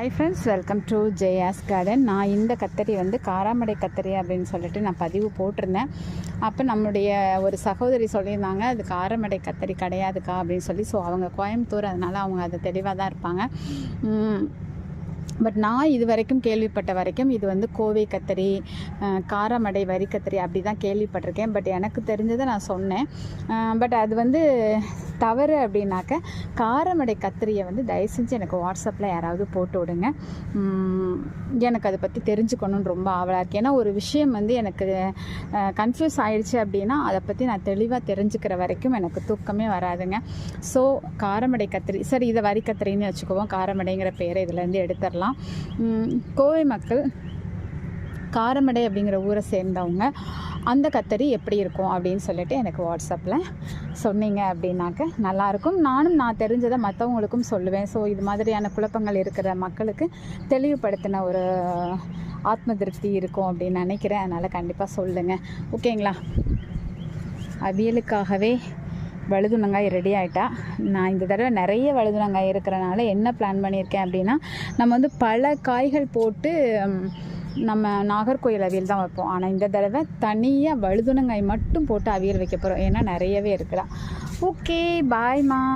Hi friends welcome to Jaya's garden நான் இந்த கத்தரி வந்து காராமடை கத்தரி அப்படின்னு சொல்லிட்டு நான் பதிவு போட்டிருந்தேன். அப்போ நம்மளுடைய ஒரு சகோதரி சொல்லியிருந்தாங்க அது காரமடை கத்தரி கிடையாதுக்கா அப்படின்னு சொல்லி. ஸோ அவங்க கோயம்புத்தூர் அதனால் அவங்க அதை தெளிவாக தான் இருப்பாங்க. பட் நான் இது வரைக்கும் கேள்விப்பட்ட வரைக்கும் இது வந்து கோவை கத்தரி காரமடை வரி கத்தரி அப்படி தான் கேள்விப்பட்டிருக்கேன். பட் எனக்கு தெரிஞ்சதை நான் சொன்னேன். பட் அது வந்து தவறு அப்படின்னாக்க காரமடை கத்திரியை வந்து தயவு செஞ்சு எனக்கு வாட்ஸ்அப்பில் யாராவது போட்டு விடுங்க. எனக்கு அதை பற்றி தெரிஞ்சுக்கணும்னு ரொம்ப ஆவலாக இருக்குது ஏன்னா ஒரு விஷயம் வந்து எனக்கு கன்ஃபியூஸ் ஆயிடுச்சு அப்படின்னா அதை பற்றி நான் தெளிவாக தெரிஞ்சுக்கிற வரைக்கும் எனக்கு தூக்கமே வராதுங்க. ஸோ காரமடை கத்திரி சரி இதை வரி கத்திரின்னு வச்சுக்குவோம். காரமடைங்கிற பேரை இதுலேருந்து எடுத்துடலாம். கோவை மக்கள் காரமடை அப்படிங்கிற ஊரை சேர்ந்தவங்க அந்த கத்தரி எப்படி இருக்கும் அப்படின்னு சொல்லிட்டு எனக்கு வாட்ஸ்அப்பில் சொன்னீங்க அப்படின்னாக்க நல்லாயிருக்கும் நானும் நான் தெரிஞ்சதை மற்றவங்களுக்கும் சொல்லுவேன். ஸோ இது மாதிரியான குழப்பங்கள் இருக்கிற மக்களுக்கு தெளிவுபடுத்தின ஒரு ஆத்ம திருப்தி இருக்கும் அப்படின்னு நினைக்கிறேன். அதனால் கண்டிப்பாக சொல்லுங்கள் ஓகேங்களா அவியலுக்காகவே வழுதுணங்காய் ரெடி ஆகிட்டா நான் இந்த தடவை நிறைய வழுதுணங்காய் இருக்கிறனால என்ன பிளான் பண்ணியிருக்கேன் அப்படின்னா நம்ம வந்து பல காய்கள் போட்டு நம்ம நாகர்கோயில் அவியல் தான் வைப்போம். ஆனால் இந்த தடவை தனியாக வழுதுணங்காய் மட்டும் போட்டு அவியல் வைக்க போகிறோம் ஏன்னா நிறையவே இருக்குடா ஓகே பாய்மா